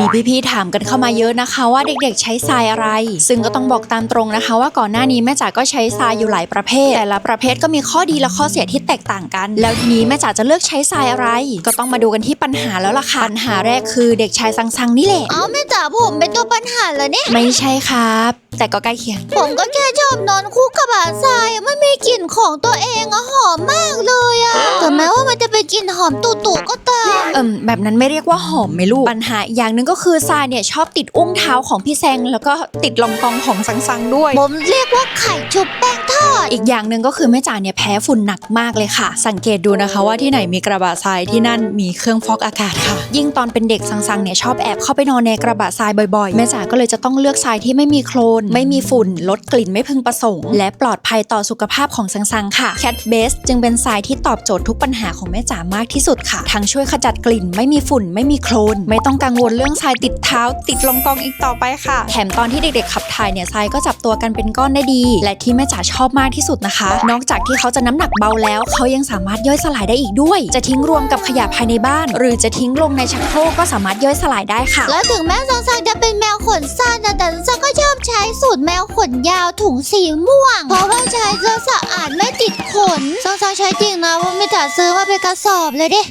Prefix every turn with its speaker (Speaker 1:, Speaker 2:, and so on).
Speaker 1: มีพี่ๆถามกันเข้ามาเยอะนะคะ ว่าเด็กๆใช้ทรายอะไร ซึ่งก็ต้องบอกตามตรงนะคะ ว่าก่อนหน้านี้แม่จ๋าก็ใช้ทรายอยู่หลายประเภท แต่ละประเภทก็มีข้อดีและข้อเสียที่แตกต่างกัน แล้วทีนี้แม่จ๋าจะเลือกใช้ทรายอะไร ก็ต้องมาดูกันที่ปัญหาแล้วล่ะค่ะปัญหาแรกคือเด็กชายซังซังนี่แหละ
Speaker 2: เอาแม่จ๋าผมเป็นตัวปัญหาเหรอเนี่ย
Speaker 1: ไม่ใช่ครับ แต่ก็ใกล้เคียง
Speaker 2: ผมก็แค่ชอบนอนคู่กับบาทรายอะมันมีกลิ่นของตัวเองอะหอมมากเลย ลิ่นหอมตุ่ๆก็ตาม
Speaker 1: เอิมแบบนั้นไม่เรียกว่าหอมไหมลูก ปัญหาอีกอย่างหนึ่งก็คือทรายเนี่ยชอบติดอุ้งเท้าของพี่แซง แล้วก็ติดรองกองของซังซังด้วย
Speaker 2: ผมเรียกว่าไข่ชุบแป้งท อี
Speaker 1: กอย่างหนึ่งก็คือแม่จ๋าเนี่ยแพ้ฝุ่นหนักมากเลยค่ะ สังเกตดูนะคะว่าที่ไหนมีกระบะทรายที่นั่นมีเครื่องฟอกอากาศค่ะ ยิ่งตอนเป็นเด็กซังซังเนี่ยชอบแอบเข้าไปนอนในกระบะทรายบ่อยๆ แม่จ๋าก็เลยจะต้องเลือกทรายที่ไม่มีโคลน ไม่มีฝุ่น ลดกลิ่นไม่พึงประสงค์ และปลอดภัยต่อสุขภาพของซังซังค่ะ Cat Base จึงเป็นทรายที่ตอบโจทย์ทุกปัญหาของแม่จ๋ามากที่สุดค่ะ ทั้งช่วยขจัดกลิ่น ไม่มีฝุ่น ไม่มีโคลน ไม่ต้องกังวลเรื่องทรายติดเท้า ติดรองกองอีกต่อไปค่ะ แถมตอนที่เด็กๆขับถ่ายเนี่ยทรายก็จับตัวกันเป็นก้อนได้ดี และที่แม่จ๋าชอบมากที่สุดนะคะ นอกจากที่เขาจะน้ำหนักเบาแล้ว เขายังสามารถย่อยสลายได้อีกด้วย จะทิ้งรวมกับขยะภายในบ้าน หรือจะทิ้งลงในชักโครกก็สามารถย่อยสลายได้ค่ะ
Speaker 2: และถึงแม้ซังซังจะเป็นแมวขนสั้นนะแต่ซังก็ชอบใช้สูตรแมวขนยาวถุงสีม่วง เพราะว่าใช้แล้วสะอาดไม่ติดขนซังซังใช้จริงนะว่าไม่จ่าซื้อมาเป็นกระสอบเลยดิ